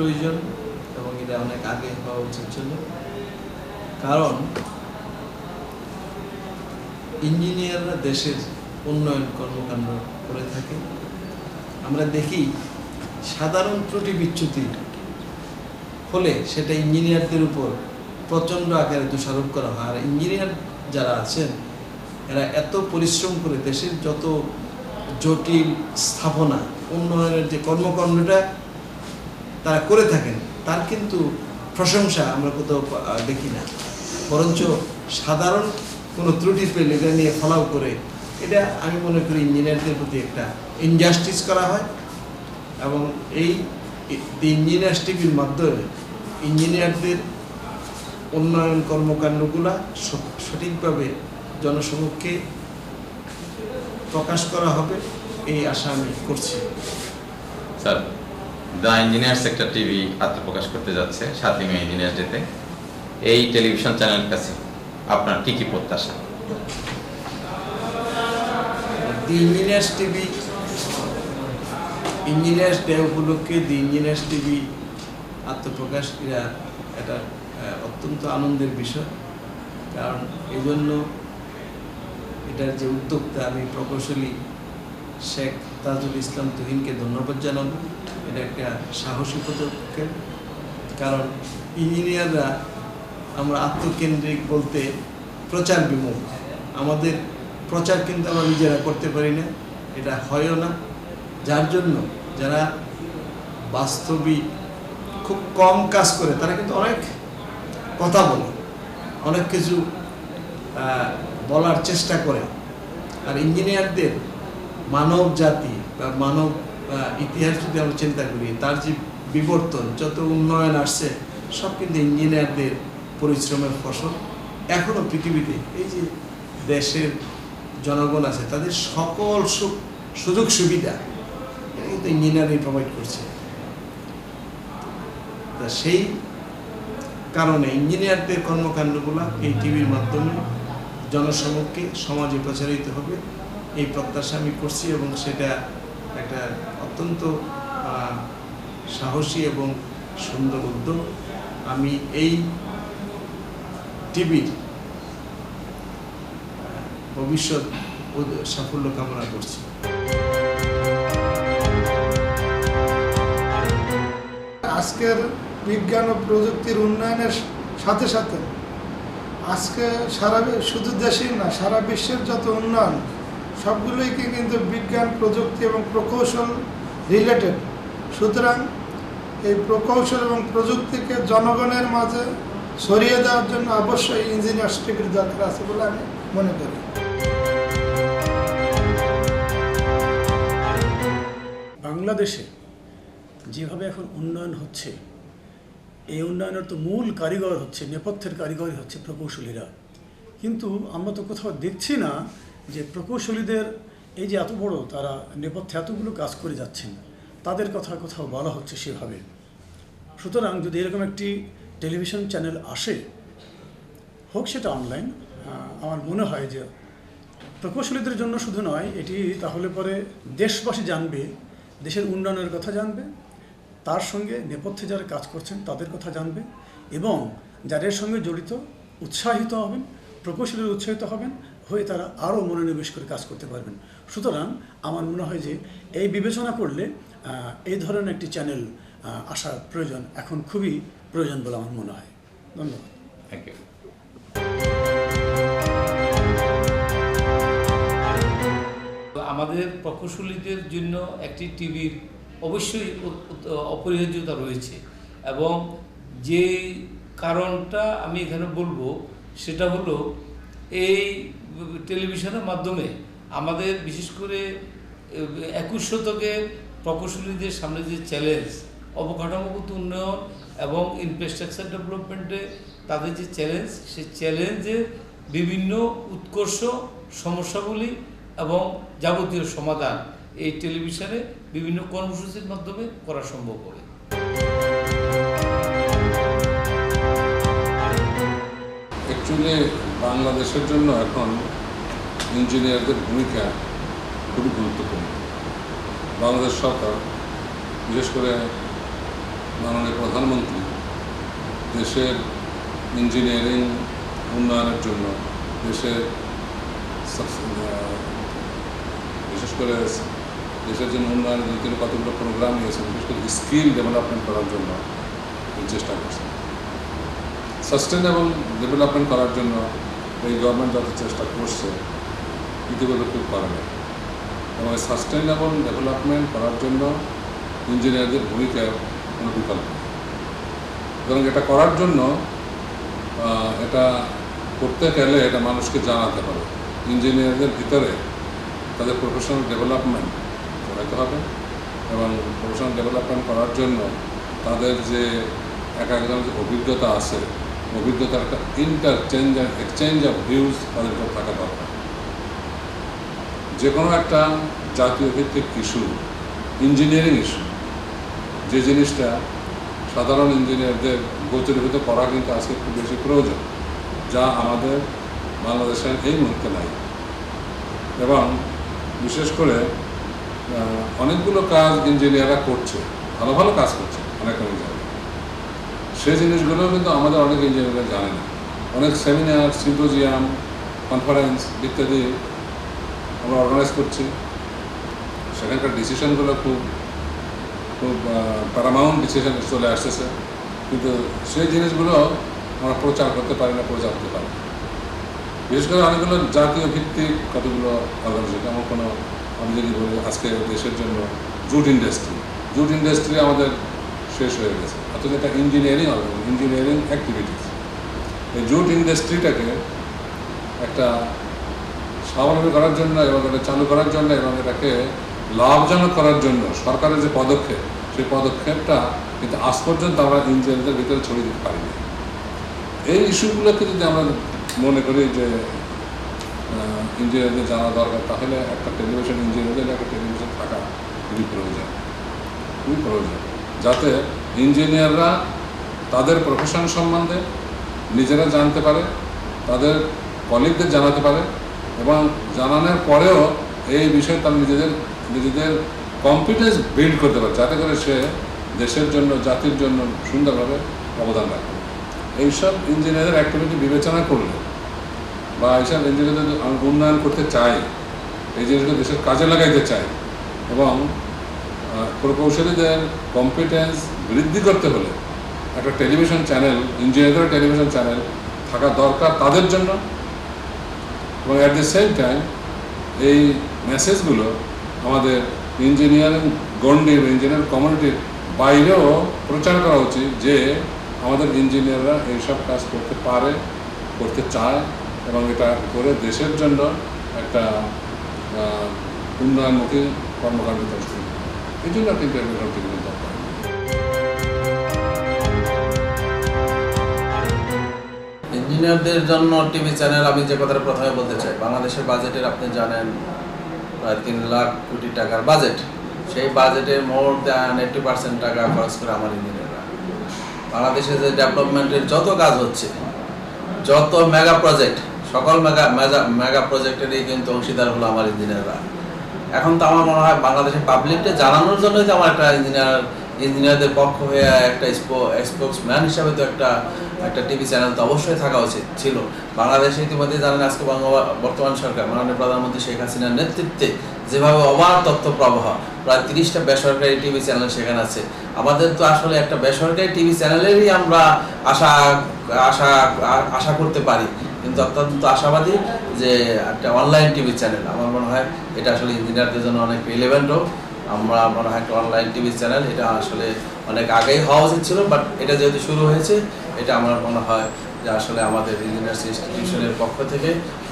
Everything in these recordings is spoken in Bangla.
প্রয়োজন এবং এটা অনেক আগে হওয়া উচিত ছিল। কারণ ইঞ্জিনিয়াররা দেশের উন্নয়ন কর্মকাণ্ড করে থাকে। আমরা দেখি সাধারণ ত্রুটি বিচ্যুতি হলে সেটা ইঞ্জিনিয়ারদের উপর প্রচণ্ড আকারে দোষারোপ করা হয়। আর ইঞ্জিনিয়ার যারা আছেন, এরা এত পরিশ্রম করে দেশের যত জটিল স্থাপনা, উন্নয়নের যে কর্মকাণ্ডটা তারা করে থাকেন, তার কিন্তু প্রশংসা আমরা কোথাও দেখি না। বরঞ্চ সাধারণ কোনো ত্রুটি পেলে এটা নিয়ে ফলাও করে, এটা আমি মনে করি ইঞ্জিনিয়ারদের প্রতি একটা ইনজাস্টিস করা হয় এবং এই ইঞ্জিনিয়ার্স টিভির মাধ্যমে ইঞ্জিনিয়ারদের উন্নয়ন কর্মকাণ্ডগুলা সঠিকভাবে জনসমক্ষে প্রকাশ করা হবে, এই আশা আমি করছি। Sir the engineer sector TV আত্মপ্রকাশ করতে যাচ্ছে সাতই মে ইঞ্জিনিয়ার ডেতে। এই টেলিভিশন চ্যানেল কাছে আপনার কি কি প্রত্যাশা? ইঞ্জিনিয়ার্স টিভি, ইঞ্জিনিয়ার্স ডে উপলক্ষে দি ইঞ্জিনিয়ার্স টিভি আত্মপ্রকাশ ক্রিয়া এটা অত্যন্ত আনন্দের বিষয়। কারণ এই জন্য এটার যে উদ্যোক্তা আমি প্রকৌশলী শেখ তাজুল ইসলাম তুহিনকে ধন্যবাদ জানাব। এটা একটা সাহসী পদক্ষেপ। কারণ ইঞ্জিনিয়াররা আমরা আত্মকেন্দ্রিক বলতে প্রচার বিমুখ আমাদের প্রচার কিন্তু আমরা নিজেরা করতে পারি না, এটা হয়ও না। যার জন্য যারা বাস্তবিক, খুব কম কাজ করে, তারা কিন্তু অনেক কথা বলে, অনেক কিছু বলার চেষ্টা করে। আর ইঞ্জিনিয়ারদের মানব জাতি বা মানব ইতিহাস যদি আমরা চিন্তা করি, তার যে বিবর্তন, যত উন্নয়ন আসছে, সব কিন্তু ইঞ্জিনিয়ারদের পরিশ্রমের ফসল। এখনও পৃথিবীতে এই যে দেশের জনগণ আছে, তাদের সকল সুযোগ সুবিধা কিন্তু ইঞ্জিনিয়ারই প্রোভাইড করছে। তা সেই কারণে ইঞ্জিনিয়ারদের কর্মকাণ্ডগুলো এই টিভির মাধ্যমে জনসমক্ষে সমাজে প্রচারিত হবে, এই প্রত্যাশা আমি করছি এবং সেটা একটা অত্যন্ত সাহসী এবং সুন্দর উদ্যোগ। আমি এই টিভির ভবিষ্যৎ সাফল্য কামনা করছি। আজকের বিজ্ঞান ও প্রযুক্তির উন্নয়নের সাথে সাথে আজকে সারা শুধু দেশেই না, সারা বিশ্বের যত উন্নয়ন সবগুলোই কি কিন্তু বিজ্ঞান, প্রযুক্তি এবং প্রকৌশল রিলেটেড সুতরাং এই প্রকৌশল এবং প্রযুক্তিকে জনগণের মাঝে ছড়িয়ে দেওয়ার জন্য অবশ্যই ইঞ্জিনিয়ার্স টিভির দরকার আছে বলে আমি মনে করি। বাংলাদেশে যেভাবে এখন উন্নয়ন হচ্ছে, এই উন্নয়নের তো মূল কারিগর হচ্ছে, নেপথ্যের কারিগরই হচ্ছে প্রকৌশলীরা। কিন্তু আমরা তো কোথাও দেখছি না যে প্রকৌশলীদের এই যে এত বড় তারা নেপথ্যে এতগুলো কাজ করে যাচ্ছেন, তাদের কথা কোথাও বলা হচ্ছে সেভাবে। সুতরাং যদি এরকম একটি টেলিভিশন চ্যানেল আসে, হোক সেটা অনলাইন আমার মনে হয় যে প্রকৌশলীদের জন্য শুধু নয়, এটি তাহলে পরে দেশবাসী জানবে, দেশের উন্নয়নের কথা জানবে, তার সঙ্গে নেপথ্যে যারা কাজ করছেন তাদের কথা জানবে, এবং যাদের সঙ্গে জড়িত উৎসাহিত হবেন, প্রকৌশলীরা উৎসাহিত হবেন, হয়ে তারা আরও মনোনিবেশ করে কাজ করতে পারবেন। সুতরাং আমার মনে হয় যে এই বিবেচনা করলে এই ধরনের একটি চ্যানেল আহ, আসা প্রয়োজন এখন খুবই প্রয়োজন বলে আমার মনে হয়। ধন্যবাদ। থ্যাংক ইউ আমাদের প্রকৌশলীদের জন্য একটি টিভির অবশ্যই অপরিহার্যতা রয়েছে এবং যে কারণটা আমি এখানে বলব সেটা হলো এই টেলিভিশনের মাধ্যমে আমাদের বিশেষ করে একুশ শতকের প্রকৌশলীদের সামনে যে চ্যালেঞ্জ অবকাঠামোগত উন্নয়ন এবং ইনফ্রাস্ট্রাকচার ডেভেলপমেন্টে তাদের যে চ্যালেঞ্জ সেই চ্যালেঞ্জের বিভিন্ন উৎকর্ষ সমস্যাগুলি এবং যাবতীয় সমাধান এই টেলিভিশনে বিভিন্ন কর্মসূচির মাধ্যমে করা সম্ভব হবে। অ্যাকচুয়ালি বাংলাদেশের জন্য এখন ইঞ্জিনিয়ারদের ভূমিকা খুবই গুরুত্বপূর্ণ। বাংলাদেশ সরকার, বিশেষ করে মাননীয় প্রধানমন্ত্রী, দেশের ইঞ্জিনিয়ারিং উন্নয়নের জন্য, দেশের বিশেষ করে দেশের জন্য উন্নয়নের জন্য তিনি কতগুলো প্রোগ্রাম নিয়েছেন বিশেষ করে স্কিল ডেভেলপমেন্ট করার জন্য চেষ্টা করছেন সাস্টেনেবল ডেভেলপমেন্ট করার জন্য এই গভর্নমেন্ট যত চেষ্টা করছে খুব করে না এবং সাস্টেনেবল ডেভেলপমেন্ট করার জন্য ইঞ্জিনিয়ারদের ভূমিকা কোনো বিকল্প সুতরাং এটা করার জন্য এটা করতে গেলে এটা মানুষকে জানাতে হবে। ইঞ্জিনিয়ারদের ভিতরে তাদের প্রফেশনাল ডেভেলপমেন্ট করাতে হবে। এবং প্রফেশনাল ডেভেলপমেন্ট করার জন্য তাদের যে এক একজনের যে অভিজ্ঞতা আছে, অভিজ্ঞতার একটা interchange and exchange of views তাদের উপর থাকা দরকার। যে কোনো একটা জাতীয় ভিত্তিক ইস্যু ইঞ্জিনিয়ারিং ইস্যু যে জিনিসটা সাধারণ ইঞ্জিনিয়ারদের গোচরীভূত করা কিন্তু আজকে খুব বেশি প্রয়োজন, যা আমাদের বাংলাদেশের এই মুহূর্তে নাই। এবং বিশেষ করে অনেকগুলো কাজ ইঞ্জিনিয়াররা করছে, ভালো ভালো কাজ করছে অনেক অনেক জায়গায় সেই জিনিসগুলো কিন্তু আমাদের অনেক ইঞ্জিনিয়াররা জানে না। অনেক সেমিনার সিম্পোজিয়াম কনফারেন্স ইত্যাদি আমরা অর্গানাইজ করছি। সেখানকার ডিসিশনগুলো খুব খুব প্যারামাউন্ট ডিসিশন চলে আসতেছে। কিন্তু সেই জিনিসগুলো আমরা প্রচার করতে পারি না, প্রচার করতে পারি। বিশেষ করে অনেকগুলো জাতীয় ভিত্তিক কতগুলো অর্গানাইজেশন যেমন কোনো, আমি যদি বলি আজকে দেশের জন্য জুট ইন্ডাস্ট্রি। জুট ইন্ডাস্ট্রি আমাদের শেষ হয়ে গেছে। অর্থাৎ এটা ইঞ্জিনিয়ারিং ইঞ্জিনিয়ারিং অ্যাক্টিভিটিস এই জুট ইন্ডাস্ট্রিটাকে একটা স্বাবলম্বী করার জন্য এবং এটা চালু করার জন্য এবং এটাকে লাভজনক করার জন্য সরকারের যে পদক্ষেপ, সেই পদক্ষেপটা কিন্তু আজ পর্যন্ত আমরা ইঞ্জিনিয়ারদের ভিতরে ছড়িয়ে দিতে পারিনি। এই ইস্যুগুলোকে যদি আমরা মনে করি যে ইঞ্জিনিয়ারদের জানা দরকার, তাহলে একটা টেলিভিশন ইঞ্জিনিয়ারদের একটা টেলিভিশন থাকা খুবই প্রয়োজন। খুবই প্রয়োজন। যাতে ইঞ্জিনিয়াররা তাদের প্রফেশন সম্বন্ধে নিজেরা জানতে পারে, তাদের কলিগদের জানাতে পারে এবং জানানোর পরেও এই বিষয়ে তারা নিজেদের নিজেদের কম্পিটেন্স বিল্ড করতে পারে, যাতে করে সে দেশের জন্য, জাতির জন্য সুন্দরভাবে অবদান রাখে। এইসব ইঞ্জিনিয়ারের অ্যাক্টিভিটি বিবেচনা করলে বা এইসব ইঞ্জিনিয়ারদের উন্নয়ন করতে চাই, এই জিনিসগুলো দেশের কাজে লাগাইতে চাই এবং প্রকৌশলীদের কম্পিটেন্স বৃদ্ধি করতে হলে একটা টেলিভিশন চ্যানেল ইঞ্জিনিয়ারদের টেলিভিশন চ্যানেল থাকা দরকার তাদের জন্য। এবং অ্যাট দ্য সেম টাইম এই মেসেজগুলো আমাদের ইঞ্জিনিয়ারিং গণ্ডির ইঞ্জিনিয়ার কমিউনিটির বাইরেও প্রচার করা উচিত যে আমাদের ইঞ্জিনিয়াররা এইসব কাজ করতে পারে, করতে চায় এবং এটা করে দেশের জন্য একটা উন্নয়নমুখী কর্মকাণ্ড করছে এই জন্য একটা ইঞ্জিনিয়ারদের জন্য টিভি চ্যানেল আমি যে কথাটা প্রথমে বলতে চাই, বাংলাদেশের বাজেটের আপনি জানেন, প্রায় তিন লাখ কোটি টাকার বাজেট সেই বাজেটের মোর দ্যান এইটটি পার্সেন্ট টাকা খরচ করে আমার ইঞ্জিনিয়াররা বাংলাদেশে যে ডেভেলপমেন্টের যত কাজ হচ্ছে, যত মেগা প্রজেক্ট সকল মেগা মেগা প্রজেক্টেরই কিন্তু অংশীদার হলো আমার ইঞ্জিনিয়াররা এখন তো আমার মনে হয় বাংলাদেশের পাবলিককে জানানোর জন্যই তো আমার একটা ইঞ্জিনিয়ার ইঞ্জিনিয়ারদের পক্ষ হয়ে একটা স্পোক্সম্যান হিসাবে তো একটা একটা টিভি চ্যানেল তো অবশ্যই থাকা উচিত ছিল। বাংলাদেশে ইতিমধ্যে জানেন আজকে বর্তমান সরকার, মাননীয় প্রধানমন্ত্রী শেখ হাসিনার নেতৃত্বে যেভাবে অবাধ তথ্য প্রবাহ, প্রায় তিরিশটা বেসরকারি টিভি চ্যানেল সেখানে আছে। আমাদের তো আসলে একটা বেসরকারি টিভি চ্যানেলেরই আমরা আশা আশা আশা করতে পারি। কিন্তু অত্যন্ত আশাবাদী যে একটা অনলাইন টিভি চ্যানেল আমার মনে হয় এটা আসলে ইঞ্জিনিয়ারদের জন্য অনেক রিলেভেন্টও আমরা মনে হয় একটা অনলাইন টিভি চ্যানেল এটা আসলে অনেক আগেই হওয়া উচিত ছিল বাট এটা যেহেতু শুরু হয়েছে, এটা আমার মনে হয় যে আসলে আমাদের ইঞ্জিনিয়ার্স ইনস্টিটিউশনের পক্ষ থেকে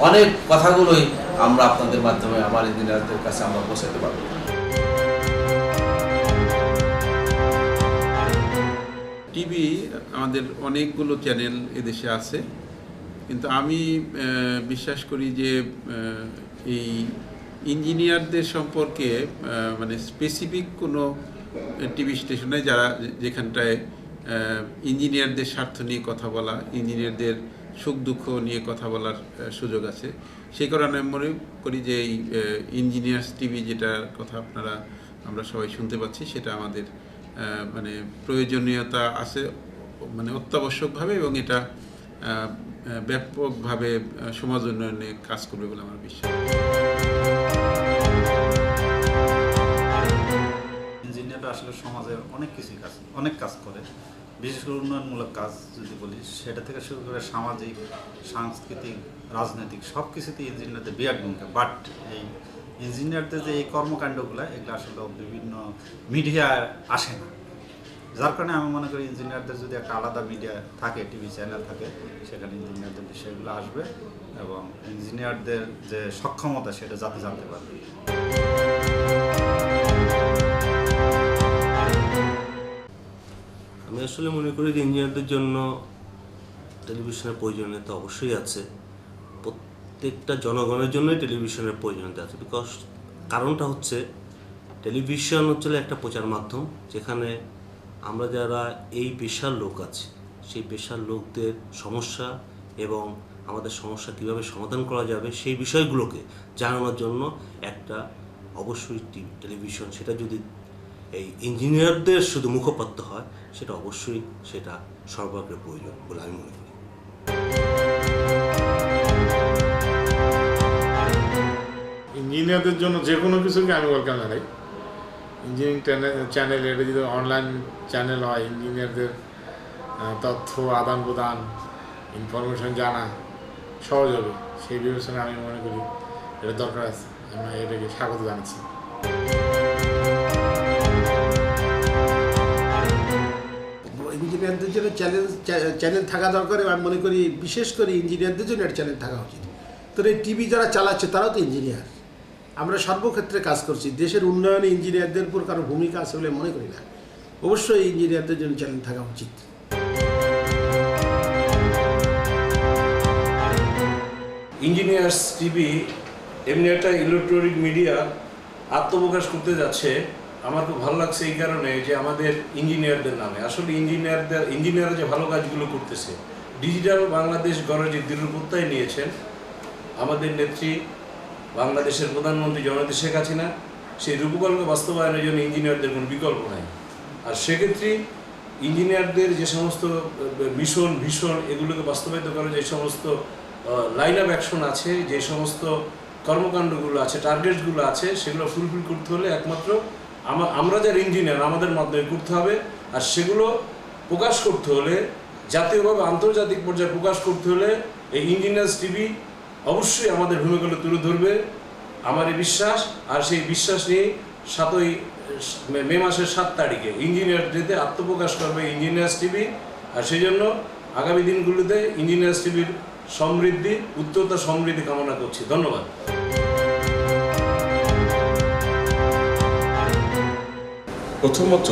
অনেক কথাগুলোই আমরা আপনাদের মাধ্যমে আমার ইঞ্জিনিয়ারদের কাছে আমরা পৌঁছাতে পারব। টিভি আমাদের অনেকগুলো চ্যানেল এদেশে আছে, কিন্তু আমি বিশ্বাস করি যে এই ইঞ্জিনিয়ারদের সম্পর্কে মানে স্পেসিফিক কোনো টিভি স্টেশনে যারা যেখানটায় ইঞ্জিনিয়ারদের স্বার্থ নিয়ে কথা বলা, ইঞ্জিনিয়ারদের সুখ দুঃখ নিয়ে কথা বলার সুযোগ আছে। সেই কারণে আমি মনে করি যে এই ইঞ্জিনিয়ার্স টিভি যেটার কথা আপনারা, আমরা সবাই শুনতে পাচ্ছি, সেটা আমাদের মানে প্রয়োজনীয়তা আছে মানে অত্যাবশ্যকভাবে এবং এটা ব্যাপকভাবে সমাজ উন্নয়নে কাজ করবে বলে আমার বিশ্বাস। ইঞ্জিনিয়াররা আসলে সমাজে অনেক কিছু কাজ, অনেক কাজ করে। বিশেষ করে উন্নয়নমূলক কাজ যদি বলি, সেটা থেকে শুরু করে সামাজিক, সাংস্কৃতিক, রাজনৈতিক সব কিছুতেই ইঞ্জিনিয়ারদের বিরাট ভূমিকা। বাট এই ইঞ্জিনিয়ারদের যে এই কর্মকাণ্ডগুলো, এগুলো আসলে বিভিন্ন মিডিয়ায় আসে না। যার কারণে আমি মনে করি ইঞ্জিনিয়ারদের যদি একটা আলাদা মিডিয়া থাকে টিভি চ্যানেল থাকে, সেখানে ইঞ্জিনিয়ারদের বিষয়গুলো আসবে। এবং ইঞ্জিনিয়ারদের যে সক্ষমতা, সেটা জাতি জানতে পারবে আমি আসলে মনে করি যে ইঞ্জিনিয়ারদের জন্য টেলিভিশনের প্রয়োজনীয়তা অবশ্যই আছে। প্রত্যেকটা জনগণের জন্যই টেলিভিশনের প্রয়োজনীয়তা আছে। বিকজ কারণটা হচ্ছে, টেলিভিশন হচ্ছে একটা প্রচার মাধ্যম, যেখানে আমরা যারা এই পেশার লোক আছে, সেই পেশার লোকদের সমস্যা এবং আমাদের সমস্যা কীভাবে সমাধান করা যাবে সেই বিষয়গুলোকে জানানোর জন্য একটা অবশ্যই টেলিভিশন, সেটা যদি এই ইঞ্জিনিয়ারদের শুধু মুখপাত্র হয়, সেটা অবশ্যই সেটা সর্বাগ্রে প্রয়োজন বলে আমি মনে করি। ইঞ্জিনিয়ারদের জন্য যে কোনো কিছুকে আমি ওয়েলকাম জানাই। ইঞ্জিনিয়ারিং চ্যানেল এটা যদি অনলাইন চ্যানেল হয়, ইঞ্জিনিয়ারদের তথ্য আদান প্রদান ইনফরমেশন জানা সহজ হবে। সেই বিবেচনায় আমি মনে করি এটা দরকার আছে। আমি এটাকে স্বাগত জানাচ্ছি। ইঞ্জিনিয়ারদের জন্য চ্যালেঞ্জ চ্যানেল থাকা দরকার আমি মনে করি বিশেষ করে ইঞ্জিনিয়ারদের জন্য একটা চ্যানেল থাকা উচিত। তো এই টিভি যারা চালাচ্ছে তারাও তো ইঞ্জিনিয়ার আমরা সর্বক্ষেত্রে কাজ করছি। দেশের উন্নয়নে ইঞ্জিনিয়ারদের উপর কারও ভূমিকা আছে বলে মনে করি না। অবশ্যই ইঞ্জিনিয়ারদের জন্য চ্যানেল থাকা উচিত। ইঞ্জিনিয়ার্স টিভি এমনি একটা ইলেকট্রনিক মিডিয়া আত্মপ্রকাশ করতে যাচ্ছে। আমার খুব ভালো লাগছে এই কারণে যে আমাদের ইঞ্জিনিয়ারদের নামে। আসলে ইঞ্জিনিয়ারদের ইঞ্জিনিয়াররা যে ভালো কাজগুলো করতেছে ডিজিটাল বাংলাদেশ গড়ে যে দৃঢ় প্রত্যয় নিয়েছেন, আমাদের নেত্রী বাংলাদেশের প্রধানমন্ত্রী জননেত্রী শেখ হাসিনা, সেই রূপকল্প বাস্তবায়নের জন্য ইঞ্জিনিয়ারদের কোনো বিকল্প নাই। আর সেক্ষেত্রে ইঞ্জিনিয়ারদের যে সমস্ত মিশন, ভীষণ, এগুলোকে বাস্তবায়িত করার যে সমস্ত লাইন অফ অ্যাকশন আছে, যে সমস্ত কর্মকাণ্ডগুলো আছে টার্গেটগুলো আছে, সেগুলো ফুলফিল করতে হলে একমাত্র আমা- আমরা যারা ইঞ্জিনিয়ার, আমাদের মাধ্যমে করতে হবে। আর সেগুলো প্রকাশ করতে হলে, জাতীয়ভাবে আন্তর্জাতিক পর্যায়ে প্রকাশ করতে হলে এই ইঞ্জিনিয়ার্স টিভি অবশ্যই আমাদের ভূমিকাগুলো তুলে ধরবে। আমার এই বিশ্বাস, আর সেই বিশ্বাস নিয়ে সাতই মে মাসের সাত তারিখে ইঞ্জিনিয়ার ডেতে আত্মপ্রকাশ করবে ইঞ্জিনিয়ার্স টিভি। আর সেই জন্য আগামী দিনগুলোতে ইঞ্জিনিয়ার্স টিভির সমৃদ্ধি উত্তরতা সমৃদ্ধি কামনা করছি। ধন্যবাদ। প্রথমত,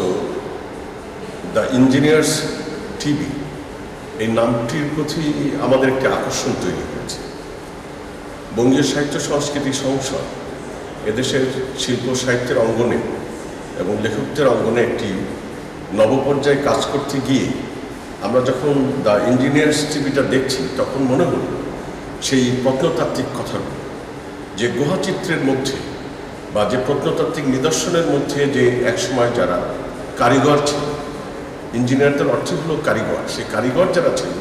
দ্য ইঞ্জিনিয়ার্স টিভি এই নামটির প্রতি আমাদের একটি আকর্ষণ তৈরি হয়েছে। বঙ্গীয় সাহিত্য সংস্কৃতি সংসদ এদেশের শিল্প সাহিত্যের অঙ্গনে এবং লেখকদের অঙ্গনে একটি নবপর্যায়ে কাজ করতে গিয়ে আমরা যখন দ্য ইঞ্জিনিয়ার্স টিভিটা দেখছি, তখন মনে হল সেই প্রত্নতাত্ত্বিক কথাগুলো। যে গুহাচিত্রের মধ্যে বা যে প্রত্নতাত্ত্বিক নিদর্শনের মধ্যে যে একসময় যারা কারিগর ছিল, ইঞ্জিনিয়ারদের অর্থ হলো কারিগর। সেই কারিগর যারা ছিল,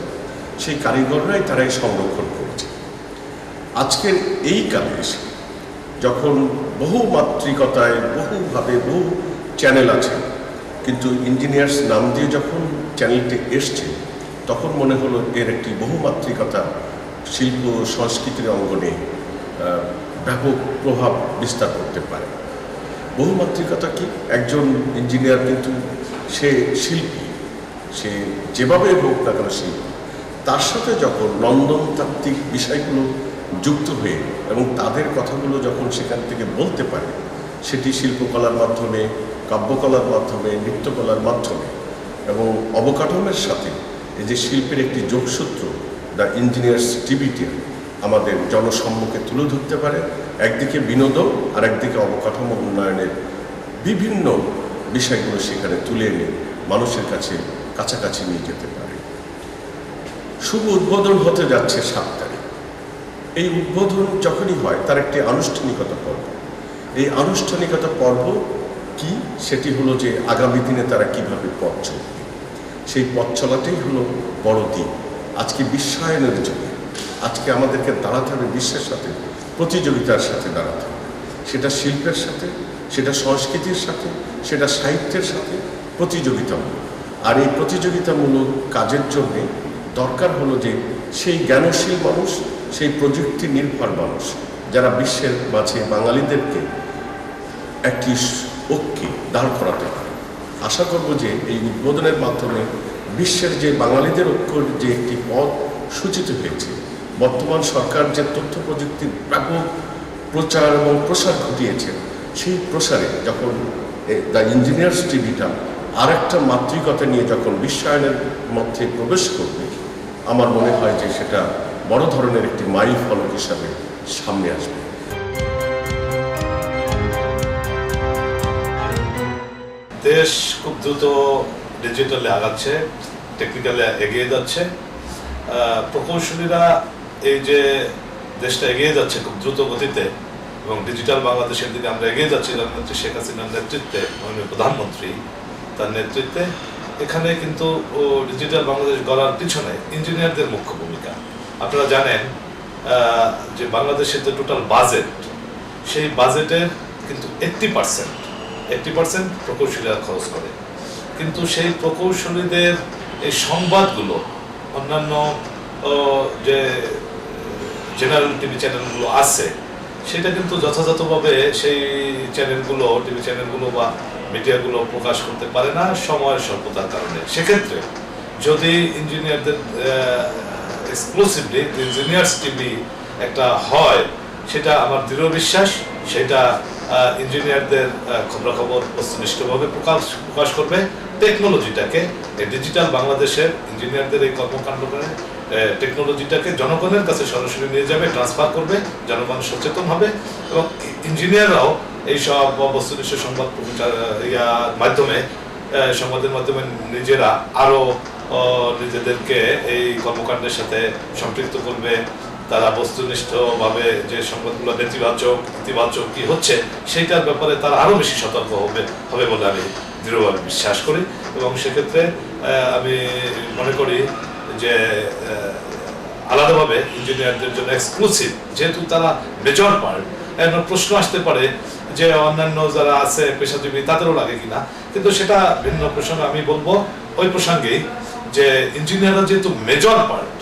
সেই কারিগররাই তারাই সংরক্ষণ করেছে। আজকের এই কালে এসে যখন বহু মাত্রিকতায় বহুভাবে বহু চ্যানেল আছে, কিন্তু ইঞ্জিনিয়ার্স নাম দিয়ে যখন চ্যানেলটি এসছে, তখন মনে হলো এর একটি বহুমাত্রিকতা শিল্প সংস্কৃতির অঙ্গনে ব্যাপক প্রভাব বিস্তার করতে পারে। বহুমাত্রিকতা কি? একজন ইঞ্জিনিয়ার কিন্তু সে শিল্পী, সে যেভাবে হোক না কেন শিল্পী, তার সাথে যখন নন্দনতাত্ত্বিক বিষয়গুলো যুক্ত হয়ে এবং তাদের কথাগুলো যখন সেখান থেকে বলতে পারে, সেটি শিল্পকলার মাধ্যমে, কাব্যকলার মাধ্যমে, নৃত্যকলার মাধ্যমে এবং অবকাঠামোর সাথে এই যে শিল্পের একটি যোগসূত্র দ্য ইঞ্জিনিয়ার্স টিভিটি আমাদের জনসম্মুখে তুলে ধরতে পারে। একদিকে বিনোদন আর একদিকে অবকাঠামো উন্নয়নের বিভিন্ন বিষয়গুলো সেখানে তুলে এনে মানুষের কাছে কাছাকাছি নিয়ে যেতে পারে। শুভ উদ্বোধন হতে যাচ্ছে সাত তারিখ। এই উদ্বোধন যখনই হয়, তার একটি আনুষ্ঠানিকতা পর্ব। এই আনুষ্ঠানিকতা পর্ব কি? সেটি হলো যে আগামী দিনে তারা কীভাবে পথ চলবে। সেই পথ চলাটাই হলো বড় দিক আজকে বিশ্বায়নের যুগে। আজকে আমাদেরকে দাঁড়াতে হবে বিশ্বের সাথে, প্রতিযোগিতার সাথে দাঁড়াতে হবে। সেটা শিল্পের সাথে, সেটা সংস্কৃতির সাথে, সেটা সাহিত্যের সাথে প্রতিযোগিতামূলক। আর এই প্রতিযোগিতামূলক কাজের জন্যে দরকার হলো যে সেই জ্ঞানশীল মানুষ, সেই প্রযুক্তি নির্ভর মানুষ, যারা বিশ্বের মাঝে বাঙালিদেরকে একটি ঐক্যে দাঁড় করাতে পারে। আশা করব যে এই উদ্বোধনের মাধ্যমে বিশ্বের যে বাঙালিদের ঐক্যর যে একটি পথ সূচিত হয়েছে, বর্তমান সরকার যে তথ্য প্রযুক্তির ব্যাপক প্রচার এবং প্রসার ঘটিয়েছে, সেই প্রসারে যখন দ্য ইঞ্জিনিয়ার্স টিভিটা আর একটা মাতৃকতা নিয়ে যখন বিশ্বায়নের মধ্যে প্রবেশ করবে, আমার মনে হয় যে সেটা বড় ধরনের একটি মাইল ফলক হিসাবে সামনে আসবে। দেশ খুব দ্রুত ডিজিটালে আগাচ্ছে টেকনিক্যালে এগিয়ে যাচ্ছে। প্রকৌশলীরা এই যে দেশটা এগিয়ে যাচ্ছে খুব দ্রুত গতিতে এবং ডিজিটাল বাংলাদেশের দিকে আমরা এগিয়ে যাচ্ছি প্রধানমন্ত্রী শেখ হাসিনার নেতৃত্বে, মাননীয় প্রধানমন্ত্রী তার নেতৃত্বে, এখানে কিন্তু ডিজিটাল বাংলাদেশ গড়ার পিছনে ইঞ্জিনিয়ারদের মুখ্য ভূমিকা। আপনারা জানেন যে বাংলাদেশের যে টোটাল বাজেট সেই বাজেটের কিন্তু এইট্টি পার্সেন্ট এইট্টি পার্সেন্ট প্রকৌশলীরা খরচ করে। কিন্তু সেই প্রকৌশলীদের এই সংবাদগুলো, অন্যান্য যে জেনারেল টিভি চ্যানেলগুলো আছে, সেটা কিন্তু যথাযথভাবে সেই চ্যানেলগুলো টিভি চ্যানেলগুলো বা মিডিয়াগুলো প্রকাশ করতে পারে না সময়ের স্বল্পতার কারণে। সেক্ষেত্রে যদি ইঞ্জিনিয়ারদের এক্সক্লুসিভলি ইঞ্জিনিয়ার্স টিভি একটা হয়, সেটা আমার দৃঢ় বিশ্বাস, সেটা ইঞ্জিনিয়ারদের খবরাখবর বস্তুনিষ্ঠভাবে প্রকাশ প্রকাশ করবে। টেকনোলজিটাকে ডিজিটাল বাংলাদেশের ইঞ্জিনিয়ারদের এই কর্মকাণ্ড করে টেকনোলজিটাকে জনগণের কাছে সরাসরি নিয়ে যাবে ট্রান্সফার করবে জনগণ সচেতন হবে এবং ইঞ্জিনিয়াররাও এই সব বস্তুনিষ্ঠ সংবাদ মাধ্যমে সংবাদের মাধ্যমে নিজেরা আরও আহ, নিজেদেরকে এই কর্মকাণ্ডের সাথে সম্পৃক্ত করবে। তারা বস্তুনিষ্ঠভাবে যে সংবাদগুলো নেতিবাচক, ইতিবাচক কি হচ্ছে, সেইটার ব্যাপারে তারা আরও বেশি সতর্ক হবে হবে বলে আমি দৃঢ়ভাবে বিশ্বাস করি। এবং সেক্ষেত্রে আমি মনে করি যে আলাদাভাবে ইঞ্জিনিয়ারদের জন্য এক্সক্লুসিভ যেহেতু তারা মেজর পার্ট এখন প্রশ্ন আসতে পারে যে অন্যান্য যারা আছে, পেশাজীবী, তাদেরও লাগে কিনা? কিন্তু সেটা ভিন্ন প্রসঙ্গে, আমি বলব ওই প্রসঙ্গেই যে ইঞ্জিনিয়াররা যেহেতু মেজর পার্ট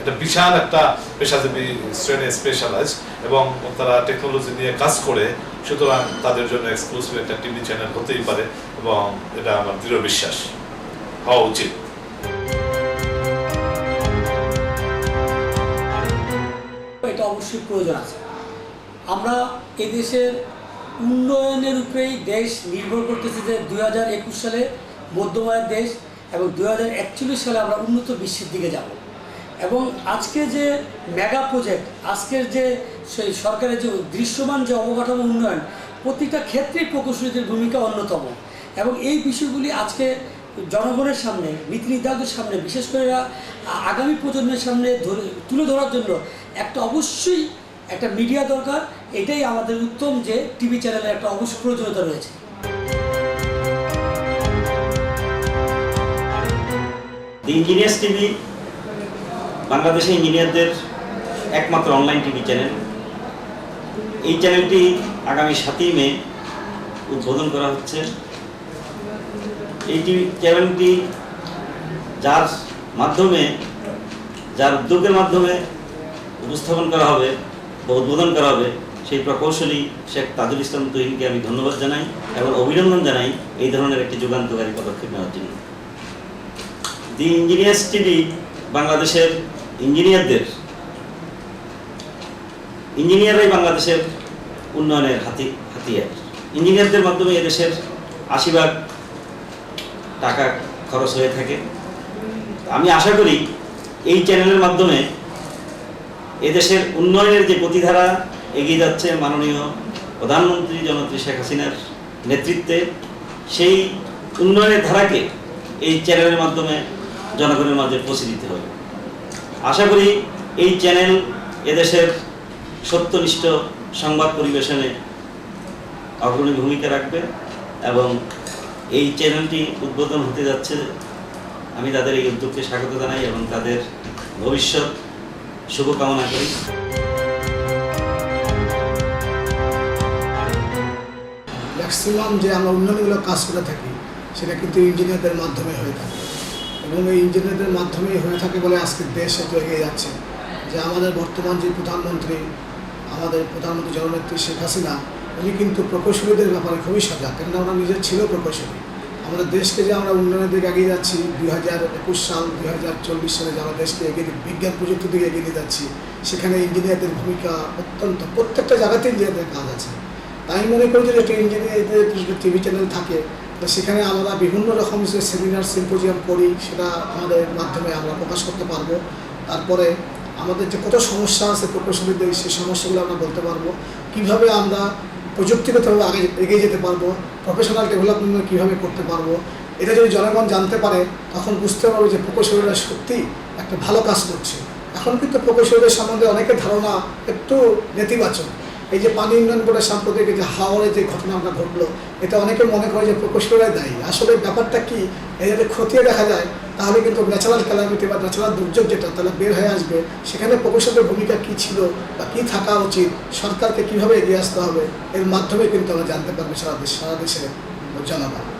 এটা বিশাল একটা পেশাজীবী শ্রেণি স্পেশালাইজ এবং তারা টেকনোলজি নিয়ে কাজ করে, সুতরাং তাদের জন্য এক্সক্লুসিভ একটা টিভি চ্যানেল হতেই পারে এবং এটা আমার দৃঢ় বিশ্বাস। হওয়া উচিত। এটা অবশ্যই প্রয়োজন আছে। আমরা এদেশের উন্নয়নের উপরেই দেশ নির্ভর করতেছে যে দুই হাজার একুশ সালে মধ্যমায়ের দেশ এবং দুই হাজার একচল্লিশ সালে আমরা উন্নত বিশ্বের দিকে যাব। এবং আজকে যে মেগা প্রজেক্ট, আজকের যে সেই সরকারের যে দৃশ্যমান যে অবকাঠামো উন্নয়ন, প্রতিটা ক্ষেত্রেই প্রকৌশলীদের ভূমিকা অন্যতম। এবং এই বিষয়গুলি আজকে জনগণের সামনে, নীতি নির্ধারকদের সামনে, বিশেষ করে আগামী প্রজন্মের সামনে ধরে, তুলে ধরার জন্য একটা অবশ্যই একটা মিডিয়া দরকার। এটাই আমাদের উত্তম যে টিভি চ্যানেলের একটা অবশ্য প্রয়োজনীয়তা রয়েছে। ইঞ্জিনিয়ার্স টিভি বাংলাদেশের ইঞ্জিনিয়ারদের একমাত্র অনলাইন টিভি চ্যানেল এই চ্যানেলটি আগামী সাতই মে উদ্বোধন করা হচ্ছে। এই টিভি চ্যানেলটি যার মাধ্যমে, যার উদ্যোগের মাধ্যমে উপস্থাপন করা হবে, বা উদ্বোধন করা হবে, সেই প্রকৌশলী শেখ তাজুল ইসলাম তুহিনকে আমি ধন্যবাদ জানাই এবং অভিনন্দন জানাই এই ধরনের একটি যুগান্তকারী পদক্ষেপ নেওয়ার জন্য। দি ইঞ্জিনিয়ার্স টিভি বাংলাদেশের ইঞ্জিনিয়ারদের। ইঞ্জিনিয়াররাই বাংলাদেশের উন্নয়নের হাতি, হাতিয়ার। ইঞ্জিনিয়ারদের মাধ্যমে এদেশের আশি ভাগ টাকা খরচ হয়ে থাকে। আমি আশা করি এই চ্যানেলের মাধ্যমে এদেশের উন্নয়নের যে গতিধারা এগিয়ে যাচ্ছে মাননীয় প্রধানমন্ত্রী জনত্রী শেখ হাসিনার নেতৃত্বে, সেই উন্নয়নের ধারাকে এই চ্যানেলের মাধ্যমে জনগণের মাঝে পৌঁছে দিতে হবে। আশা করি এই চ্যানেল এদেশের সত্যনিষ্ঠ সংবাদ পরিবেশনে অগ্রণী ভূমিকা রাখবে এবং এই চ্যানেলটি উদ্বোধন হতে যাচ্ছে। আমি তাদের এই উদ্যোগকে স্বাগত জানাই এবং তাদের ভবিষ্যৎ শুভকামনা করি। ম্যাক্সিমাম যে আমরা উন্নয়নমূলক কাজ করে থাকি, সেটা কিন্তু ইঞ্জিনিয়ারদের মাধ্যমে হয়ে থাকে। এবং এই ইঞ্জিনিয়ারদের মাধ্যমেই হয়ে থাকে বলে আজকে দেশ এত এগিয়ে যাচ্ছে যে আমাদের বর্তমান যে প্রধানমন্ত্রী, আমাদের প্রধানমন্ত্রী জননেত্রী শেখ হাসিনা, উনি কিন্তু প্রকৌশলীদের ব্যাপারে খুবই সজাগ। কেননা ওনার নিজের ছিল প্রকৌশলী। আমাদের দেশকে যে আমরা উন্নয়নের দিকে এগিয়ে যাচ্ছি, দুই হাজার একুশ সাল, দুই হাজার চল্লিশ সালে যে আমরা দেশকে এগিয়ে বিজ্ঞান প্রযুক্তির দিকে এগিয়ে যাচ্ছি, সেখানে ইঞ্জিনিয়ারদের ভূমিকা অত্যন্ত, প্রত্যেকটা জায়গাতে ইঞ্জিনিয়ারদের কাজ আছে। তাই মনে করি যে একটা ইঞ্জিনিয়ারদের টিভি চ্যানেল থাকে তো সেখানে আমরা বিভিন্ন রকম যে সেমিনার সিম্পোজিয়াম করি, সেটা আমাদের মাধ্যমে আমরা প্রকাশ করতে পারব। তারপরে আমাদের যে কত সমস্যা আছে প্রকৌশলীদের, সেই সমস্যাগুলো আমরা বলতে পারব। কীভাবে আমরা প্রযুক্তিগতভাবে আগে এগিয়ে যেতে পারব প্রফেশনাল ডেভেলপমেন্ট কীভাবে করতে পারব, এটা যদি জনগণ জানতে পারে, তখন বুঝতে পারবে যে প্রকৌশলীরা সত্যি একটা ভালো কাজ করছে। এখন কিন্তু প্রকৌশলীদের সম্বন্ধে অনেকের ধারণা একটু নেতিবাচক। এই যে পানি উন্নয়ন বোর্ডের সাম্প্রতিক যে হাওড়ে যে ঘটনাটা ঘটলো, এটা অনেকে মনে করে যে প্রকৌশলীরাই দায়ী। আসলে ব্যাপারটা কি? এই যদি খতিয়ে দেখা যায়, তাহলে কিন্তু ন্যাচারাল ক্যালামিটি বা ন্যাচারাল দুর্যোগ যেটা, তাহলে বের হয়ে আসবে। সেখানে প্রকৌশলের ভূমিকা কী ছিল বা কী থাকা উচিত? সরকারকে কীভাবে এগিয়ে আসতে হবে? এর মাধ্যমে কিন্তু আমরা জানতে পারব সারা দেশ, সারা দেশের জনগণ।